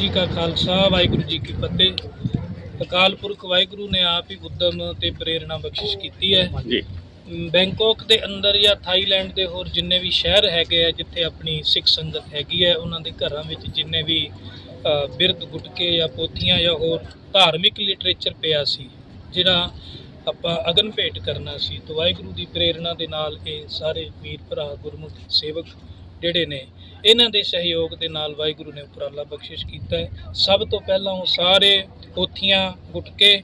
ਜੀ ਕਾ ਖਾਲਸਾ ਵਾਹਿਗੁਰੂ ਜੀ ਕੀ ਫਤਿਹ। ਅਕਾਲ ਪੁਰਖ ਵਾਹਿਗੁਰੂ ਨੇ ਆਪ ਹੀ ਉਦਮ ਤੇ ਪ੍ਰੇਰਣਾ ਬਖਸ਼ਿਸ਼ ਕੀਤੀ ਹੈ। ਜੀ। ਬੈਂਕਾਕ ਦੇ ਅੰਦਰ ਜਾਂ ਥਾਈਲੈਂਡ ਦੇ ਹੋਰ ਜਿੰਨੇ ਵੀ ਸ਼ਹਿਰ ਹੈਗੇ ਆ ਜਿੱਥੇ ਆਪਣੀ ਸਿੱਖ ਸੰਗਤ ਹੈਗੀ ਹੈ ਉਹਨਾਂ ਦੇ ਘਰਾਂ ਵਿੱਚ ਜਿੰਨੇ ਵੀ ਅ, ਬਿਰਧ ਗੁਟਕੇ ਜਾਂ ਪੋਥੀਆਂ ਜਾਂ ਹੋਰ ਧਾਰਮਿਕ ਲਿਟਰੇਚਰ ਪਿਆ ਸੀ ਜਿਹੜਾ ਆਪਾਂ ਅਗਨ ਭੇਟ ਕਰਨਾ ਸੀ ਤਾਂ ਵਾਹਿਗੁਰੂ ਦੀ ਪ੍ਰੇਰਣਾ ਦੇ ਨਾਲ ਇਹ ਸਾਰੇ ਵੀਰ ਭਰਾ ਗੁਰਮੁਖ ਸੇਵਕ ਜਿਹੜੇ ਨੇ, ਇਹਨਾਂ ਦੇ ਸਹਿਯੋਗ ਦੇ ਨਾਲ ਵਾਹਿਗੁਰੂ ਨੇ ਉਪਰਾਲਾ ਬਖਸ਼ਿਸ਼ ਕੀਤਾ ਹੈ। ਸਭ ਤੋਂ ਪਹਿਲਾਂ ਉਹ ਸਾਰੇ ਪੋਥੀਆਂ ਗੁਟਕੇ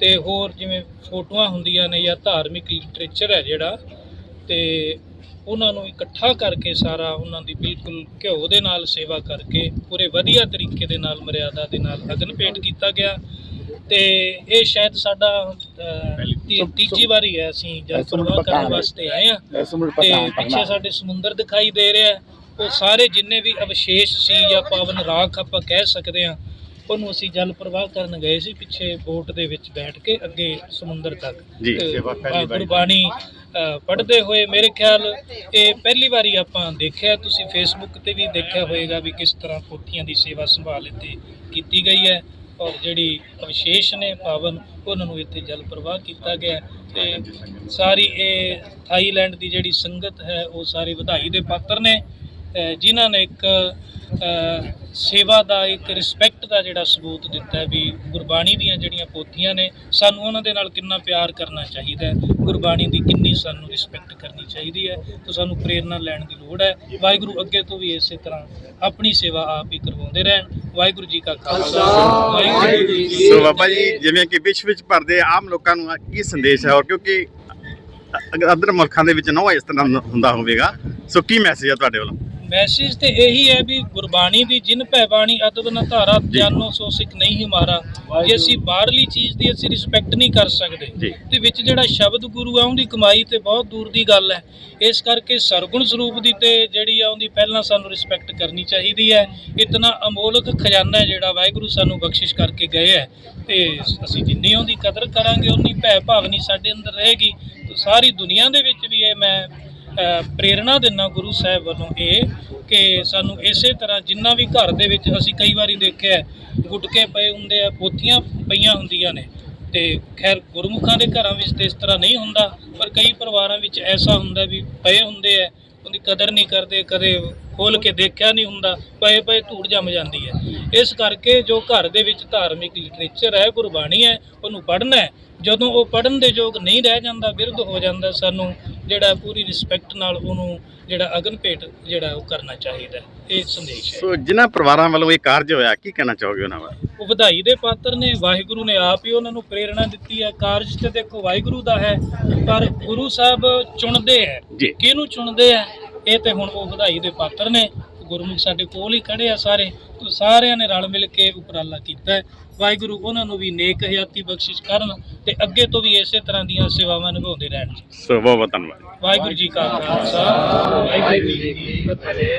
ਤੇ ਹੋਰ ਜਿਵੇਂ ਫੋਟੋਆਂ ਹੁੰਦੀਆਂ ਨੇ ਜਾਂ ਧਾਰਮਿਕ ਲਿਟਰੇਚਰ ਹੈ ਜਿਹੜਾ, ਤੇ ਉਹਨਾਂ ਨੂੰ ਇਕੱਠਾ ਕਰਕੇ ਸਾਰਾ ਉਹਨਾਂ ਦੀ ਬਿਲਕੁਲ ਘਿਓ ਦੇ ਨਾਲ ਸੇਵਾ ਕਰਕੇ ਪੂਰੇ ਵਧੀਆ ਤਰੀਕੇ ਦੇ ਨਾਲ, ਮਰਿਆਦਾ ਦੇ ਨਾਲ ਅਗਨ ਭੇਟ ਕੀਤਾ ਗਿਆ। ਤੇ ਇਹ ਸ਼ਾਇਦ ਸਾਡਾ ਅਹ, ਤੀ- ਤੀਜੀ ਵਾਰੀ ਹੈ ਅਸੀਂ ਜਲ ਪ੍ਰਵਾਹ ਕਰਨ ਵਾਸਤੇ ਆਏ ਆ ਤੇ ਪਿੱਛੇ ਸਾਡੇ ਸਮੁੰਦਰ ਦਿਖਾਈ ਦੇ ਰਿਹਾ ਹੈ। ਉਹ ਸਾਰੇ ਜਿੰਨੇ ਵੀ ਅਵਸ਼ੇਸ਼ ਸੀ ਜਾਂ ਪਾਵਨ ਰਾਖ ਆਪਾਂ ਕਹਿ ਸਕਦੇ ਹਾਂ ਉਹਨੂੰ ਅਸੀਂ ਜਲ ਪ੍ਰਵਾਹ ਕਰਨ ਗਏ ਸੀ ਪਿੱਛੇ ਬੋਟ ਦੇ ਵਿੱਚ ਬੈਠ ਕੇ ਅੱਗੇ ਸਮੁੰਦਰ ਤੱਕ। ਜੀ, ਤੇ ਸੇਵਾ ਪਹਿਲੀ ਵਾਰੀ। ਗੁਰਬਾਣੀ ਅ, ਪੜ੍ਹਦੇ ਹੋਏ ਮੇਰੇ ਖਿਆਲ ਇਹ ਪਹਿਲੀ ਵਾਰੀ ਆਪਾਂ ਦੇਖਿਆ ਤੁਸੀਂ ਫੇਸਬੁੱਕ ਤੇ ਵੀ ਦੇਖਿਆ ਹੋਵੇਗਾ ਵੀ ਕਿਸ ਤਰ੍ਹਾਂ ਪੋਥੀਆਂ ਦੀ ਸੇਵਾ ਸੰਭਾਲ ਇੱਥੇ ਕੀਤੀ ਗਈ ਹੈ। ਔਰ ਜਿਹੜੀ ਅਵਸ਼ੇਸ਼ ਨੇ ਪਾਵਨ ਉਹਨਾਂ ਨੂੰ ਇੱਥੇ ਜਲ ਪ੍ਰਵਾਹ ਕੀਤਾ ਗਿਆ ਤੇ ਸਾਰੀ ਇਹ ਥਾਈਲੈਂਡ ਦੀ ਜਿਹੜੀ ਸੰਗਤ ਹੈ ਉਹ ਸਾਰੇ ਵਧਾਈ ਦੇ ਪਾਤਰ ਨੇ। ਜਿਨ੍ਹਾਂ ਨੇ ਇੱਕ ਸੇਵਾ ਦਾ ਇੱਕ ਰਿਸਪੈਕਟ ਦਾ ਜਿਹੜਾ ਸਬੂਤ ਦਿੱਤਾ ਵੀ ਗੁਰਬਾਣੀ ਦੀਆਂ ਜਿਹੜੀਆਂ ਪੋਥੀਆਂ ਨੇ ਸਾਨੂੰ ਉਹਨਾਂ ਦੇ ਨਾਲ ਕਿੰਨਾ ਪਿਆਰ ਕਰਨਾ ਚਾਹੀਦਾ ਹੈ। ਗੁਰਬਾਣੀ ਦੀ ਕਿੰਨੀ ਸਾਨੂੰ ਰਿਸਪੈਕਟ ਕਰਨੀ ਚਾਹੀਦੀ ਹੈ ਤਾਂ ਸਾਨੂੰ ਪ੍ਰੇਰਣਾ ਲੈਣ ਦੀ ਲੋੜ ਹੈ। ਵਾਹਿਗੁਰੂ ਅੱਗੇ ਤੋਂ ਵੀ ਇਸੇ ਤਰ੍ਹਾਂ ਆਪਣੀ ਸੇਵਾ ਆਪ ਹੀ ਕਰਵਾਉਂਦੇ ਰਹਿਣ। ਵਾਹਿਗੁਰੂ ਜੀ ਕਾ ਖਾਲਸਾ। ਵਾਹਿਗੁਰੂ ਜੀ ਕੀ ਸੋ ਬਾਬਾ ਜੀ ਜਿਵੇਂ ਕਿ ਵਿਸ਼ਵ ਵਿੱਚ ਭਰਦੇ ਆਮ ਲੋਕਾਂ ਨੂੰ ਕੀ ਸੰਦੇਸ਼ ਹੈ ਔਰ ਕਿਉਂਕਿ ਅਦਰ ਮੁਲਕਾਂ ਦੇ ਵਿੱਚ ਨਾ ਇਸ ਤਰ੍ਹਾਂ ਹੁੰਦਾ ਹੋਵੇਗਾ। ਸੋ ਕੀ ਮੈਸੇਜ ਹੈ ਤੁਹਾਡੇ ਵੱਲੋਂ? ਮੈਸੇਜ ਤੇ ਇਹੀ ਹੈ ਵੀ ਗੁਰਬਾਣੀ ਦੀ ਜਿਨ ਭੈ ਬਾਣੀ ਅਦਬ ਨਾ ਧਾਰਾ ਜਾਨੋ ਸੋ ਸਿੱਖ ਨਹੀਂ ਹਮਾਰਾ ਜੇ ਅਸੀਂ ਬਾਹਰਲੀ ਚੀਜ਼ ਦੀ ਅਸੀਂ ਰਿਸਪੈਕਟ ਨਹੀਂ ਕਰ ਸਕਦੇ। ਤੇ ਵਿੱਚ ਜਿਹੜਾ ਸ਼ਬਦ ਗੁਰੂ ਆ ਉਹਦੀ ਕਮਾਈ ਤੇ ਬਹੁਤ ਦੂਰ ਦੀ ਗੱਲ ਹੈ। ਇਸ ਕਰਕੇ ਸਰਗੁਣ ਸਰੂਪ ਦੀ ਤੇ ਜਿਹੜੀ ਆ ਉਹਦੀ ਪਹਿਲਾਂ ਸਾਨੂੰ ਰਿਸਪੈਕਟ ਕਰਨੀ ਚਾਹੀਦੀ ਹੈ। ਇਤਨਾ ਅਮੋਲਕ ਖਜ਼ਾਨਾ ਜਿਹੜਾ ਵਾਹਿਗੁਰੂ ਸਾਨੂੰ ਬਖਸ਼ਿਸ਼ ਕਰਕੇ ਗਏ ਹੈ। ਤੇ ਅਸੀਂ ਜਿੰਨੀ ਉਹਦੀ ਕਦਰ ਕਰਾਂਗੇ ਉਨੀ ਭੈ ਭਾਵਨੀ ਸਾਡੇ ਅੰਦਰ ਰਹੇਗੀ। ਤੇ ਸਾਰੀ ਦੁਨੀਆ ਦੇ ਵਿੱਚ ਵੀ ਇਹ ਮੈਂ ਪ੍ਰੇਰਣਾ ਦਿੰਨਾ ਗੁਰੂ ਸਾਹਿਬ ਵੱਲੋਂ ਇਹ ਕਿ ਸਾਨੂੰ ਇਸੇ ਤਰ੍ਹਾਂ ਜਿੰਨਾ ਵੀ ਘਰ ਦੇ ਵਿੱਚ ਅਸੀਂ ਕਈ ਵਾਰੀ ਦੇਖਿਆ ਗੁਟਕੇ ਪਏ ਹੁੰਦੇ ਆ, ਪੋਥੀਆਂ ਪਈਆਂ ਹੁੰਦੀਆਂ ਨੇ ਤੇ ਖੈਰ ਗੁਰਮੁਖਾਂ ਦੇ ਘਰਾਂ ਵਿੱਚ ਤੇ ਇਸ ਤਰ੍ਹਾਂ ਨਹੀਂ ਹੁੰਦਾ, ਪਰ ਕਈ ਪਰਿਵਾਰਾਂ ਵਿੱਚ ਐਸਾ ਹੁੰਦਾ ਵੀ ਪਏ ਹੁੰਦੇ ਆ, ਉਹਦੀ ਕਦਰ ਨਹੀਂ ਕਰਦੇ, ਕਦੇ ਖੋਲ ਕੇ ਦੇਖਿਆ ਨਹੀਂ ਹੁੰਦਾ ਪਏ ਪਏ ਧੂੜ ਜੰਮ ਜਾਂਦੀ ਹੈ। ਇਸ ਕਰਕੇ ਜੋ ਘਰ ਦੇ ਵਿੱਚ ਧਾਰਮਿਕ ਲਿਟਰੇਚਰ ਹੈ ਗੁਰਬਾਣੀ ਹੈ ਉਹਨੂੰ ਪੜ੍ਹਨਾ ਹੈ। ਜਦੋਂ ਉਹ ਪੜਨ ਦੇ ਯੋਗ ਨਹੀਂ ਰਹਿ ਜਾਂਦਾ ਬਿਰਧ ਹੋ ਜਾਂਦਾ ਸਾਨੂੰ ਜਿਹੜਾ ਪੂਰੀ ਰਿਸਪੈਕਟ ਨਾਲ ਉਹਨੂੰ ਜਿਹੜਾ ਅਗਨ ਭੇਟ ਜਿਹੜਾ ਉਹ ਕਰਨਾ ਚਾਹੀਦਾ ਹੈ। ਇਹ ਸੰਦੇਸ਼ ਹੈ। ਸੋ ਜਿਨ੍ਹਾਂ ਪਰਿਵਾਰਾਂ ਵੱਲੋਂ ਇਹ ਕਾਰਜ ਹੋਇਆ ਕੀ ਕਹਿਣਾ ਚਾਹੋਗੇ ਉਹਨਾਂ ਬਾਰੇ? ਉਹ ਵਧਾਈ ਦੇ ਪਾਤਰ ਨੇ ਵਾਹਿਗੁਰੂ ਨੇ ਆਪ ਹੀ ਉਹਨਾਂ ਨੂੰ ਪ੍ਰੇਰਣਾ ਦਿੱਤੀ ਹੈ। ਕਾਰਜ ਤੇ ਦੇਖੋ ਵਾਹਿਗੁਰੂ ਦਾ ਹੈ ਪਰ ਗੁਰੂ ਸਾਹਿਬ ਚੁਣਦੇ ਹੈ। ਕਿਹਨੂੰ ਚੁਣਦੇ ਆ ਇਹ ਤੇ ਹੁਣ ਉਹ ਵਧਾਈ ਦੇ ਪਾਤਰ ਨੇ। ਗੁਰਮੁਖ ਸਾਡੇ ਕੋਲ ਹੀ ਖੜੇ ਆ ਸਾਰੇ। ਤੇ ਸਾਰਿਆਂ ਨੇ ਰਲ ਮਿਲ ਕੇ ਉਪਰਾਲਾ ਕੀਤਾ ਵਾਹਿਗੁਰੂ ਉਹਨਾਂ ਨੂੰ ਵੀ ਨੇਕ ਹਯਾਤੀ ਬਖਸ਼ਿਸ਼ ਕਰਨ ਤੇ ਅੱਗੇ ਤੋਂ ਵੀ ਇਸੇ ਤਰ੍ਹਾਂ ਦੀਆਂ ਸੇਵਾਵਾਂ ਨਿਭਾਉਂਦੇ ਰਹਿਣ। ਸੋ ਬਹੁਤ ਬਹੁਤ ਧੰਨਵਾਦ। ਵਾਹਿਗੁਰੂ ਜੀ ਕਾ ਖਾਲਸਾ। ਵਾਹਿਗੁਰੂ ਜੀ ਕੀ ਫਤਿਹ।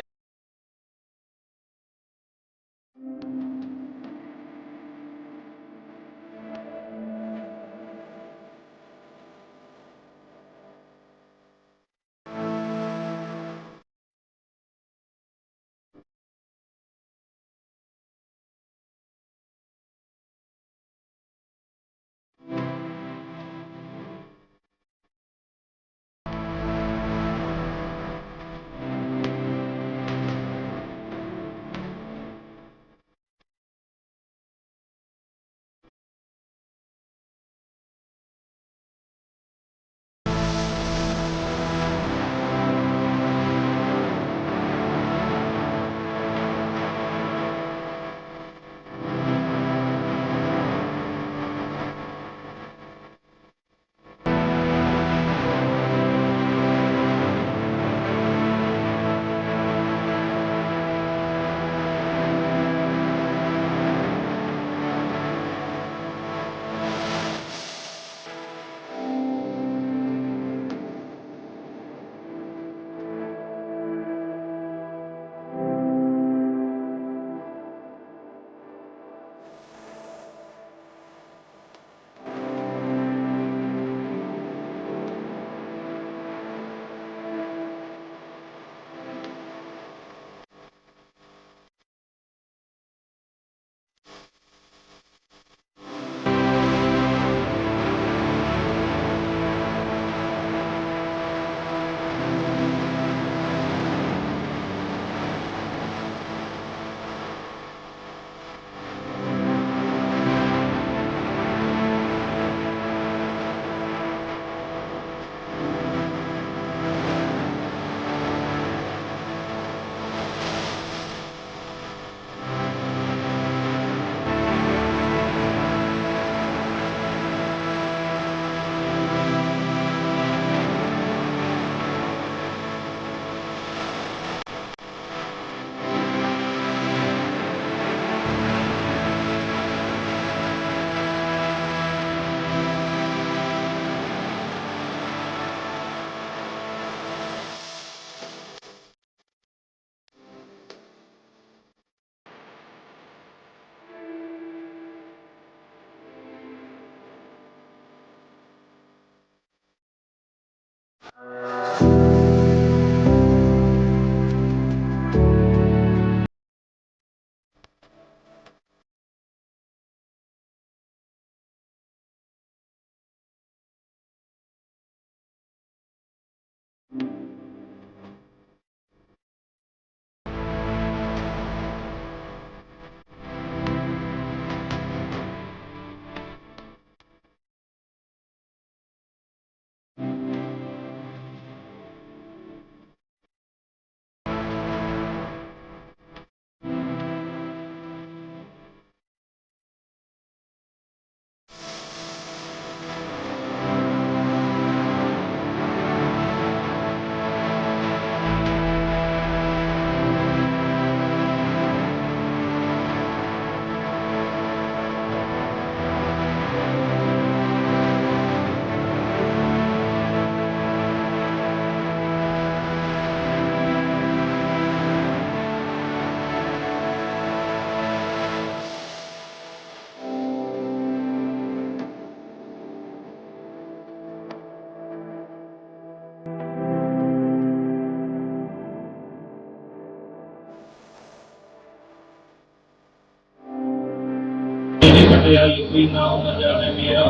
ਵਡਿਆਈ ਕੋਈ ਨਾਮ ਨਾ ਜਾਣੇ ਮੇਰਾ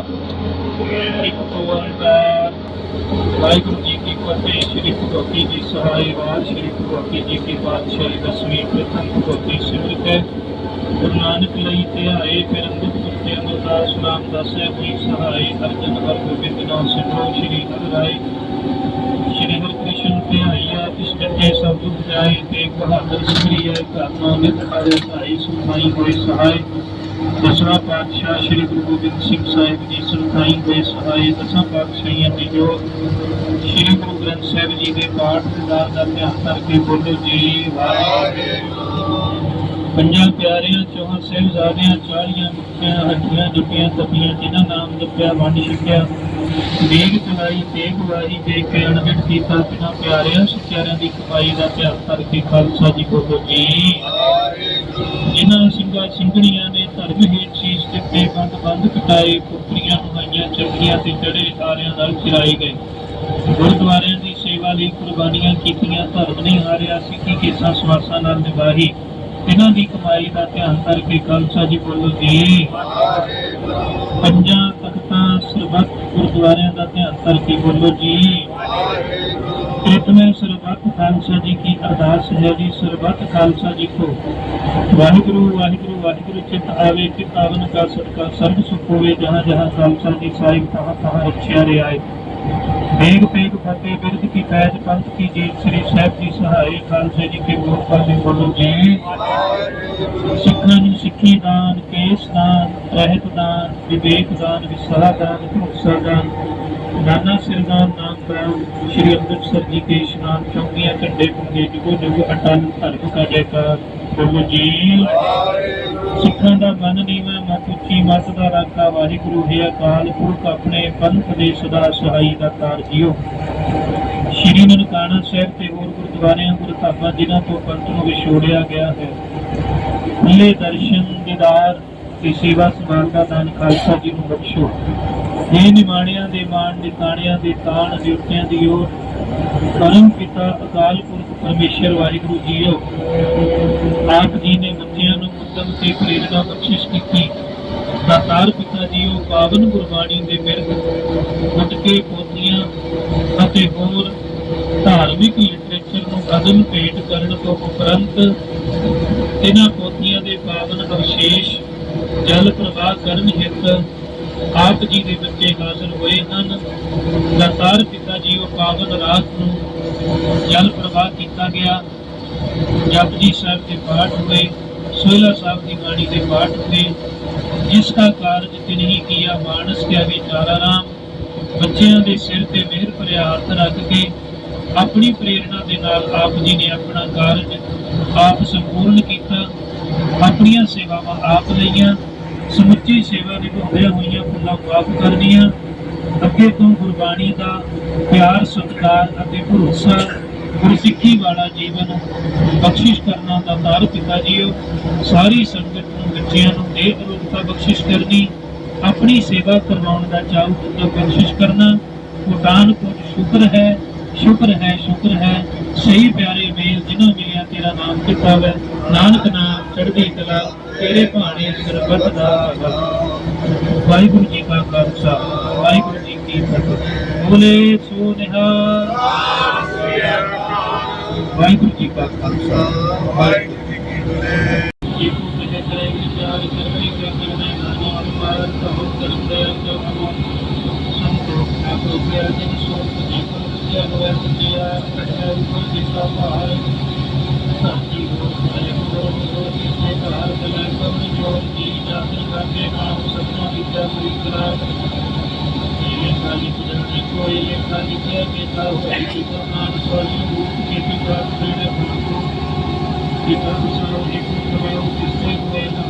ਇੱਕ ਓੰਕਾਰ ਵਾਹਿਗੁਰੂ ਜੀ ਕੀ ਫਤਿਹ ਸ੍ਰੀ ਭਗਵਤੀ ਜੀ ਸਹਾਈ ਵਾਰ ਸ੍ਰੀ ਭਗਵਤੀ ਜੀ ਕੀ ਪਾਤਸ਼ਾਹੀ ਦਸਵੀਂ ਪ੍ਰਥਮ ਭਗਵਤੀ ਸਿਮਰਤ ਹੈ ਗੁਰੂ ਨਾਨਕ ਲਈ ਧਿਆਏ ਫਿਰ ਅੰਮ੍ਰਿਤ ਕੁੱਤੇ ਅਮਰਦਾਸ ਨਾਮ ਦੱਸਿਆ ਕੋਈ ਸਹਾਈ ਅਰਜਨ ਹਰ ਗੋਬਿੰਦ ਨਾਮ ਸਿਮਰੋ ਸ੍ਰੀ ਹਰਿ ਰਾਏ ਸ਼੍ਰੀ ਹਰਿ ਕ੍ਰਿਸ਼ਨ ਧਿਆਈਆ ਇਸ ਜੱਟੇ ਸਭ ਦੁਖ ਜਾਏ ਤੇਗ ਬਹਾਦਰ ਸਿਮਰਿਐ ਕਰਨਾ ਨਿਤ ਹਰਿ ਸਾਈ ਸੁਖਾਈ ਹੋਏ ਸਹਾਈ ਦਸਵਾਂ ਪਾਤਸ਼ਾਹ ਸ੍ਰੀ ਗੁਰੂ ਗੋਬਿੰਦ ਸਿੰਘ ਸਾਹਿਬ ਜੀ ਸੁਖਾਈ ਹੋਏ ਸਹਾਈ ਦਸਾਂ ਪਾਤਸ਼ਾਹੀਆਂ ਦੀ ਜੋ ਸ੍ਰੀ ਗੁਰੂ ਗ੍ਰੰਥ ਸਾਹਿਬ ਜੀ ਦੇ ਪਾਠ ਦਾ ਦਾ ਧਿਆਨ ਕਰਕੇ ਬੋਲੋ ਜੀ ਵਾਹਿਗੁਰੂ। ਪੰਜਾਂ ਪਿਆਰਿਆਂ ਚੌਹਾਂ ਸਾਹਿਬਜ਼ਾਦਿਆਂ ਚਾਲੀਆਂ ਮੁਖੀਆਂ ਹੱਡੀਆਂ ਜੁਟੀਆਂ ਤਪੀਆਂ ਜਿਨ੍ਹਾਂ ਨਾਮ ਜਪਿਆ ਵੰਡ ਛਕਿਆ। ਦੇਗ ਚਲਾਈ ਤੇਗ ਵਾਹੀ ਦੇ ਕੇ ਅਣਗਿਣਤ ਕੀਤਾ ਬਿਨਾਂ ਪਿਆਰਿਆਂ ਸੁਚਾਰਿਆਂ ਦੀ ਕਮਾਈ ਦਾ ਧਿਆਨ ਕਰਕੇ ਖਾਲਸਾ ਜੀ ਬੋਲੋ ਜੀ। ਜਿਨ੍ਹਾਂ ਸਿੰਘਾਂ ਸਿੰਘਣੀਆਂ ਧਰਮ ਹੇਠ ਸੀਸ ਦਿੱਤੇ ਬੰਦ ਬੰਦ ਕਟਾਏ ਪੁੱਤਰੀਆਂ ਨੁਹਾਈਆਂ ਚੱਕੀਆਂ ਤੇ ਚੜੇ ਤਾਰਿਆਂ ਨਾਲ ਚਿਰਾਏ ਗਏ। ਗੁਰਦੁਆਰਿਆਂ ਦੀ ਸੇਵਾ ਲਈ ਕੁਰਬਾਨੀਆਂ ਕੀਤੀਆਂ, ਧਰਮ ਨਹੀਂ ਹਾਰਿਆ, ਸਿੱਖੀ ਕੇਸਾਂ ਸਵਾਸਾਂ ਨਾਲ ਨਿਭਾਈ। ਇਹਨਾਂ ਦੀ ਕਮਾਈ ਦਾ ਧਿਆਨ ਕਰਕੇ ਖਾਲਸਾ ਜੀ ਬੋਲੋ ਜੀ। ਪੰਜਾਂ ਤਖਤਾਂ ਸਰਬੱਤ ਗੁਰਦੁਆਰਿਆਂ ਦਾ ਧਿਆਨ ਕਰਕੇ ਬੋਲੋ ਜੀ। ਇਤਨੇ ਸਰਬੱਤ ਖਾਲਸਾ ਜੀ ਕੀ ਅਰਦਾਸ ਹੈ ਜੀ, ਸਰਬੱਤ ਖਾਲਸਾ ਜੀ ਕੋ। ਵਾਹਿਗੁਰੂ ਵਾਹਿਗੁਰੂ ਵਾਹਿਗੁਰੂ, ਚਿਤ ਆਵੇ ਕਿ ਪਾਵਨ ਕਾ ਸਦਕਾ, ਸਰਬ ਸੁਖ ਹੋਵੇ, ਜਹਾਂ ਜਹਾਂ ਖਾਲਸਾ ਜੀ ਸਾਹਿਬ ਤਹਾਂ ਤਹਾਂ ਰੱਖਿਆ ਰਿਆਏ ਵੇਗ ਪੇਗ ਫਤਿਹ ਬਿਰਧ ਕੀ ਪੈਜ ਪੰਥ ਕੀ ਜੀਤ ਸ੍ਰੀ ਸਾਹਿਬ ਜੀ ਸਹਾਈ ਖਾਲਸੇ ਜੀ ਕੇ ਗੁਰੂ ਪਾਸੇ ਬੋਲੋ ਜੀ। ਸਿੱਖਾਂ ਨੂੰ ਸਿੱਖੀ ਦਾਨ, ਕੇਸ ਦਾਨ, ਰਹਿਤ ਦਾਨ, ਵਿਵੇਕ ਦਾਨ, ਵਿਸਹਾ ਦਾਨ ਭੁਖਸਾ ਦਾਨ, ਨਾਨਾ ਸਿਰਦਾਨ ਨਾਮ ਦਾਨ ਸ਼੍ਰੀ ਅੰਮ੍ਰਿਤਸਰ ਜੀ ਕੇ ਇਸ਼ਨਾਨ ਚੌਂਕੀਆਂ, ਝੰਡੇ ਪੁੰਗੇ ਜੁਗੋ ਜੁਗ ਅਟਲ ਧਰਮ ਕਾ ਜੈਕਾਰ ਬੋਲੋ ਜੀ। ਸਿੱਖਾਂ ਦਾ ਮਨ ਨੀਵਾਂ ਮਤ ਉੱਚੀ, ਮਤ ਦਾ ਰਾਖਾ ਵਾਹਿਗੁਰੂ, ਹੈ ਅਕਾਲ ਪੁਰਖ, ਆਪਣੇ ਪੰਥ ਦੇ ਸਦਾ ਸਹਾਈ ਦਾ ਤਾਰ ਜੀਓ। ਸ਼੍ਰੀ ਨਨਕਾਣਾ ਸਾਹਿਬ ਤੇ ਹੋਰ ਗੁਰਦੁਆਰਿਆਂ, ਗੁਰਧਾਮਾਂ ਜਿਨ੍ਹਾਂ ਤੋਂ ਪੰਥ ਨੂੰ ਵਿਛੋੜਿਆ ਗਿਆ ਹੈ। ਖੁੱਲੇ ਦਰਸ਼ਨ, ਦੀਦਾਰ ਤੇ ਸੇਵਾ ਸੰਭਾਲ ਦਾ ਦਾਨ ਖਾਲਸਾ ਜੀ ਨੂੰ ਬਖਸ਼ੋ। ਇਹ ਨਿਮਾਣਿਆਂ ਦੇ ਮਾਣ, ਨਿਤਾਣਿਆਂ ਦੇ ਤਾਣ ਦਿਉਟਿਆਂ ਦੀ ਓਰ ਪਰਮ ਪਿਤਾ ਅਕਾਲ ਪੁਰਖ ਪਰਮੇਸ਼ਰ ਵਾਹਿਗੁਰੂ ਜੀਓ। ਆਪ ਜੀ ਨੇ ਬੱਚਿਆਂ ਨੂੰ ਉਦਮ ਤੇ ਪ੍ਰੇਰਣਾ ਬਖਸ਼ਿਸ਼ ਕੀਤੀ। ਦਾਤਾਰ ਪਿਤਾ ਜੀਓ, ਪਾਵਨ ਗੁਰਬਾਣੀ ਦੇ ਮਿਰਗ ਗੁਟਕੇ ਪੋਥੀਆਂ ਅਤੇ ਹੋਰ ਧਾਰਮਿਕ ਲਿਟਰੇਚਰ ਨੂੰ ਕਦਮ ਭੇਟ ਕਰਨ ਤੋਂ ਉਪਰੰਤ ਇਹਨਾਂ ਪੋਥੀਆਂ ਦੇ ਪਾਵਨ ਅਵਸ਼ੇਸ਼ ਜਲ ਪ੍ਰਵਾਹ ਕਰਨ ਹਿੱਤ ਆਪ ਜੀ ਦੇ ਬੱਚੇ ਹਾਜ਼ਰ ਹੋਏ ਹਨ। ਦਾਤਾਰ ਪਿਤਾ ਜੀ, ਉਹ ਪਾਵਨ ਰਾਤ ਨੂੰ ਜਲ ਪ੍ਰਵਾਹ ਕੀਤਾ ਗਿਆ। ਜਪਜੀ ਸਾਹਿਬ ਦੇ ਪਾਠ ਹੋਏ, ਸੋਹਿਲਾ ਸਾਹਿਬ ਦੀ ਬਾਣੀ ਦੇ ਪਾਠ ਹੋਏ। ਜਿਸ ਦਾ ਕਾਰਜ ਤਿਨਹੀ ਕੀਆ ਮਾਨਸ ਕਿਆ ਵਿਚਾਰਾ ਰਾਮ ਬੱਚਿਆਂ ਦੇ ਸਿਰ ਤੇ ਮਿਹਰ ਭਰਿਆ ਹੱਥ ਰੱਖ ਕੇ ਆਪਣੀ ਪ੍ਰੇਰਣਾ ਦੇ ਨਾਲ ਆਪ ਜੀ ਨੇ ਆਪਣਾ ਕਾਰਜ ਆਪ ਸੰਪੂਰਨ ਕੀਤਾ। ਆਪਣੀਆਂ ਸੇਵਾਵਾਂ ਆਪ ਲਈਆਂ। ਸਮੁੱਚੀ ਸੇਵਾ ਨਿਭਾਉਂਦਿਆਂ ਹੋਈਆਂ ਫੁੱਲਾਂ ਮਾਫ ਕਰਨੀਆਂ। ਅੱਗੇ ਤੋਂ ਗੁਰਬਾਣੀ ਦਾ ਪਿਆਰ, ਸਤਿਕਾਰ ਅਤੇ ਭਰੋਸਾ ਗੁਰਸਿੱਖੀ ਵਾਲਾ ਜੀਵਨ ਬਖਸ਼ਿਸ਼ ਕਰਨਾ ਦਾ ਤਾਰ ਪਿਤਾ ਜੀਓ। ਸਾਰੀ ਸੰਗਤ ਨੂੰ ਬੱਚਿਆਂ ਨੂੰ ਦੇ ਰੂਪਤਾ ਬਖਸ਼ਿਸ਼ ਕਰਨੀ, ਆਪਣੀ ਸੇਵਾ ਕਰਵਾਉਣ ਦਾ ਚਾਹੂ ਪੁੱਤਰ ਬਖਸ਼ਿਸ਼ ਕਰਨਾ। ਕੋਟਾਨ ਕੋ ਸ਼ੁਕਰ ਹੈ ਸ਼ੁਕਰ ਹੈ ਸ਼ੁਕਰ ਹੈ। ਸਹੀ ਪਿਆਰੇ ਮੇਲ ਜਿਨ੍ਹਾਂ ਮਿਲਿਆ ਤੇਰਾ ਨਾਮ ਕਿਤਾਬ ਹੈ ਨਾਨਕ ਨਾਮ ਚੜ੍ਹਦੀ ਕਲਾ ਤੇਰੇ ਭਾਣੇ ਸਰਬਤ ਦਾ ਭਲਾ ਵਾਹਿਗੁਰੂ ਜੀ ਕਾ ਖਾਲਸਾ, ਵਾਹਿਗੁਰੂ ਜੀ ਕੀ ਫਤਿਹ। ਬੋਲੇ ਸੋ ਨਿਹਾਲ ਵਾਹਿਗੁਰੂ ਜੀ ਕਾ ਖਾਲਸਾ, ਵਾਹਿਗੁਰੂ ਜੀ ਕੀ ਫਤਿਹ ਇਹ ਪੁੱਤਰ ਕਰੇ ਵਿਚਾਰ ਕਰਨੇ ਕੇ ਕਰਨੇ ਨਾਨੀ ਕੁਮਾਰ ਕਹੋ ਕਰਮ ਦੇ ਅੰਦਰ ਕੋ ਸੰਤੋਖ ਨਾ ਕੋ ਪਿਆਰ ਜਨ ਸੋਚ ਜੀ ਕੋ ਵਿਚਾਰ ਹੋਇਆ ਸੱਚਿਆ ਕਟਿਆ ਉਪਰ ਜਿਸਾ ਭਾਰ ਸਾਚੀ ਹੋ ਸਾਰੇ ਕੋ ਸੋ ਜੀ ਸੇ ਘਰ ਕਲਾ ਕਮ ਜੋਰ ਜੀ ਜਾਤੀ ਕਾਕੇ ਨਾਮ ਸਤਨਾ ਵਿਦਿਆ ਪੂਰੀ ਕਰਾ ਇਹ ਖਾਲੀ ਪੁਜਨ ਕੋਈ ਇਹ ਖਾਲੀ ਕੇ ਬੇਤਾ ਹੋਈ ਕਿ ਨਾਮ ਸੋਈ ਰੂਪ ਕੇ ਪਿਤਾ ਤੇਰੇ ਭੁਲਕੋ ਪਿਤਾ ਸਰੋ ਇੱਕ ਕਰਿਓ ਕਿਸੇ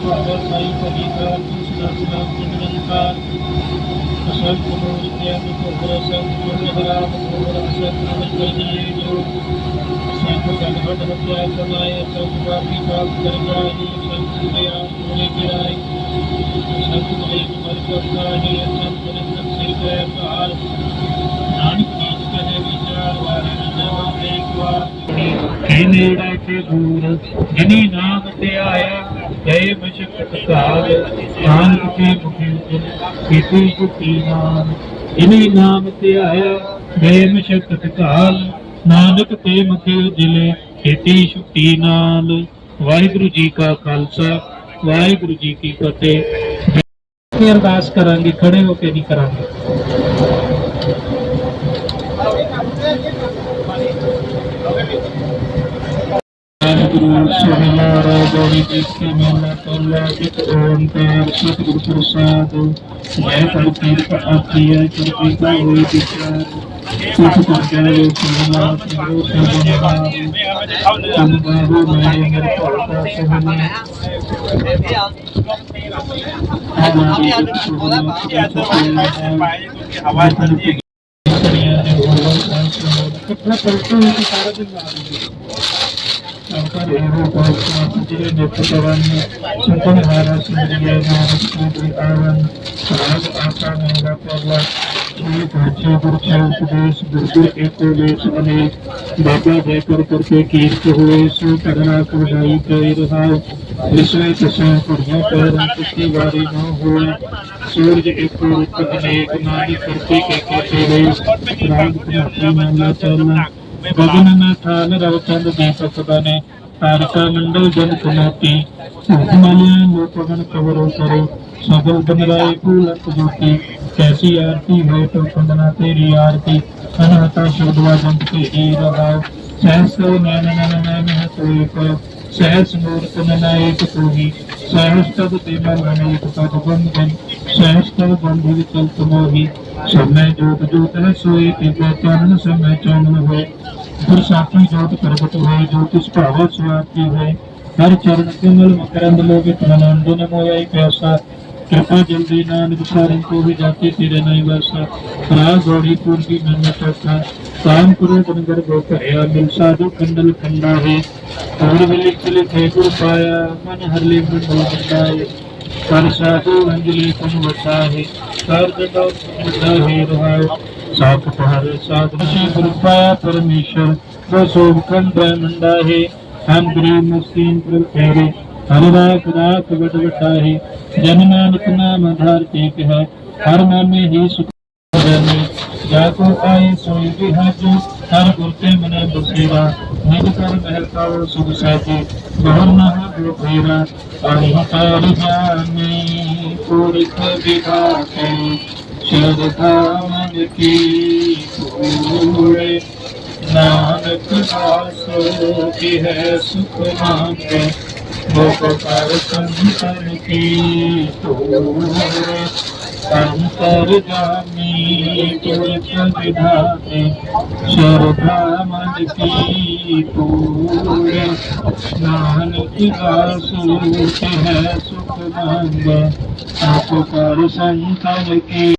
ਨਾ ਕਰਿਆ ਤੁਮ ਕਾ ਵਿਚਾਰ ਮਾਨ ਜਵਾਏ ਦੁਆ ਜੋਗ ਭਾਵੇਂ ਸਾਈ ਕਦੀ ਕਾ ਦੂਸਰਾ ਸਮਾਜ ਕੇ ਨਮਸਕਾਰ ਸੰਤ ਜਪ ਸੰਤ ਭਾਉ ਸੰਤ ਪੂਜਾ ਸੰਤ ਬਤਾਏ ਸੰਤ ਗ੍ਰੰਥ ਕੁਲੀਨ ਪਾਠ ਸੰਤ ਲੋਕ ਬਤਾਏ ਵਿਚਾਰ ਸੰਤ ਕਰਮ ਗਿਆਨ ਵਿਚਾਰ ਸੰਤ ਸਤਿ ਪ੍ਰਸਾਦ ਸੰਤ ਸੋਧ ਬਖਸ਼ਾ ਸੰਤ ਨੂੰ ਜੁਨਾਏ ਕਾ ਭਗਤ ਸੰਤ ਵਿਚਾਰ ਜੈ ਜੈ ਦੁਆ ਭਾਵ ਸਾਈ ਕਦੀ ਕਾ ਦੂਸਰਾ ਨਾਮ ਇੱਕ ਮੁਖੀ ਕੀਤੀ ਜੁਤੀ ਨਾਮ, ਜਿਨੀ ਨਾਮ ਤੇ ਆਇਆ ਗਏ ਮਸ਼ਕਤ ਨਾਨਕ ਤੇ ਮੁਖੀ ਜਿਲੇ, ਕੀਤੀ ਛੁੱਟੀ ਨਾਲ। ਵਾਹਿਗੁਰੂ ਜੀ ਕਾ ਖਾਲਸਾ, ਵਾਹਿਗੁਰੂ ਜੀ ਕੀ ਫਤਿਹ। ਅਰਦਾਸ ਕਰਾਂਗੇ, ਖੜੇ ਹੋ ਕੇ ਨਹੀਂ ਕਰਾਂਗੇ। ਗੁਰੂ ਸੋਹਣਾ ਗੋਰੀ ਜੀ ਕੀ ਮੇਲਾ ਤੋਲਾ ਜਿਤ ਓੰਕਾਰ ਸਤਿਗੁਰ ਪ੍ਰਸਾਦ ਜੈ ਕਰ ਕੀਰਤ ਆਪੀ ਹੈ ਕਿਰਪੀ ਕਾ ਹੋਈ ਵਿਚਾਰ ਸੁਖ ਕਰਜਾ ਜੋ ਸੋਹਣਾ ਸਿਮਰੋ ਸੋਹਣਾ ਤਨ ਬਾਹੂ ਮੈਂ ਮੇਰੇ ਭਗਤਾ ਸੋਹਣਾ ਕਿਤਨਾ ਪਲਟੂ ਹੈ ਕਿ ਸਾਰਾ ਦਿਨ ਲਾ ਦਿੰਦੇ ਸੰਕਰ ਇਹੋ ਕੋਸ ਜਿਹੜੇ ਨਿਤ ਪਵਨ ਸੰਤਨ ਹਾਰਾ ਸੁੰਦਰੀਏ ਨਾਮ ਸੁੰਦਰੀ ਆਵਨ ਰਾਗ ਆਸਾ ਮੇਰਾ ਪਰਲਾ ਜੀ ਪਾਛੇ ਗੁਰਚੇ ਉਪਦੇਸ਼ ਗੁਰਗੁਰ ਏਕੋ ਦੇਸ਼ ਬਨੇ ਬਾਬਾ ਜੈ ਕਰ ਕਰਕੇ ਕੀਰਤ ਹੋਏ ਸੋ ਕਰਨਾ ਕਢਾਈ ਕਈ ਰਹਾਉ ਵਿਸਵੇ ਤਸੋਂ ਕੁੜੀਆਂ ਪੈਰਾਂ ਕਿਤੇ ਵਾਰੀ ਨਾ ਹੋਏ ਸੂਰਜ ਏਕੋ ਰੂਪ ਅਨੇਕ ਨਾਨੀ ਕਰਤੇ ਕੇ ਕੇ ਤੇਰੇ ਰਾਗ ਭਗਤੀ ਮਨ ਚੱਲਣਾ ਗਗਨ ਨਾ ਥਾਨ ਰਵ ਚੰਦ ਦੀਪਕ ਬਨੇ ਤਾਰਿਕਾ ਮੰਡਲ ਜਨ ਕੁਮਾਤੀ ਹੁਕਮਾਲਿਆ ਲੋਕਗਨ ਕਵਰੋ ਕਰੋ ਸਗਲ ਬਨਰਾਏ ਕੂਲਤ ਜੋਤੀ, ਕੈਸੀ ਆਰਤੀ ਹੋਏ ਤੋ ਕੰਦਨਾ ਤੇਰੀ ਆਰਤੀ, ਅਨਹਤਾ ਸ਼ਬਦਵਾ ਜੰਤ ਕੇ ਏ ਰਹਾਉ ਸਹਿਸ ਨੈਨ ਨੈਨ ਨੈਨ ਹੈ ਤੋਏ ਕੋ ਸਹਿਸ ਮੂਰਤ ਨਨਾ ਏਕ ਤੋਹੀ ਸਹਿਸ ਤਦ ਤੇ ਮਨ ਮਨ ਏਕ ਪਦ ਬੰਧਨ ਸਮੈ ਜੋਤ ਜੋਤ ਹੈ ਸੋਏ ਤੇ ਚਾਨਨ ਸਮੈ ਚਾਨਨ ਹੋਏ। ਗੁਰ ਜੋਤ ਪ੍ਰਗਟ ਹੋਏ, ਜੋ ਤਿਸ ਭਾਵ ਸੁਆਤੀ ਹੋਏ। ਹਰ ਚਰਨ ਕਮਲ ਮਕਰੰਦ ਲੋਕਿਤ ਮਨੰਦ ਨ ਮੋਇ ਪਿਆਸਾ। ਕਿਰਪਾ ਜਲਦੀ ਨਾਨਕ ਸਾਰਨ ਕੋ ਵੀ ਜਾਤੀ ਤੇਰੇ ਨਹੀਂ ਵਸਾ। ਰਾਗ ਗੋੜੀ ਪੁਰ ਮਨ ਚੋਖਾ ਕਾਮ ਕਰੋ ਬਨਗਰ ਗੋ ਭਰਿਆ ਮਿਲ ਸਾਧੂ ਖੰਡਲ ਖੰਡਾ ਹੈ। ਹੋਰ ਵਿਲਿਖ ਲਿਖੇ ਗੁਰ ਪਾਇਆ, ਮਨ ਹਰ ਲੇ ਮੰਡਲ ਬੰਦਾਏ ਕਰ ਸਾਧੂ ਅੰਜਲੀ ਤਨ ਵਸਾਹੇ ਕਰ ਜਦੋ ਬੁੱਧਾ ਹੈ ਰਹਾਉ। ਸਾਖ ਪਹਾਰੇ ਸਾਧ ਸ਼੍ਰੀ ਗੁਰੂ ਪਾਇਆ ਪਰਮੇਸ਼ਰ ਜੋ ਸੋਭ ਖੰਡ ਬ੍ਰਹਮੰਡਾ ਹੈ ਹਮ ਗਰੀਬ ਮਸਕੀਨ ਪ੍ਰਭ ਤੇਰੇ ਹਰ ਰਾਖ ਰਾਖ ਵਡ ਵਟਾਹੇ ਜਨ ਨਾਨਕ ਨਾਮ ਆਧਾਰ ਟੇਕ ਹੈ ਹਰ ਨਾਮੇ ਹੀ ਸੁਖ ਜਾਨੇ ਜਾ ਕੋ ਆਏ ਸੋਈ ਬਿਹਾਜੋ ਹਰ ਗੁਰ ਤੇ ਮਨੇ ਬਸੇਰਾ ਨਿਜ ਕਰ ਮਹਿਲ ਕਾਵ ਸੁਖ ਸਾਜੇ ਬਹੁਰ ਨਾ ਹੋ ਫੇਰਾ ਆਹੀ ਤਾਰ ਜਾਨੇ ਪੁਰਖ ਵਿਧਾਤੇ ਸ਼ਰਧਾ ਮਨ ਕੀ ਪੂਰੇ। ਨਾਨਕ ਆਸੋ ਕੀ ਹੈ ਸੁਖ ਮੰਗੇ। ਲੋਕ ਕਰ ਸੰਤਨ ਕੀ ਤੋਰੇ ਅੰਤਰ ਜਾਮੀ ਤੁਰਤ ਵਿਧਾਤੇ ਸ਼ਰਧਾ ਮਨ ਕੀ ਪੂਰੇ ਨਾਨਕ ਆਸੋ ਕੀ ਹੈ ਸੁਖ ਮੰਗੇ ਲੋਕ ਕਰ ਸੰਤਨ ਕੀ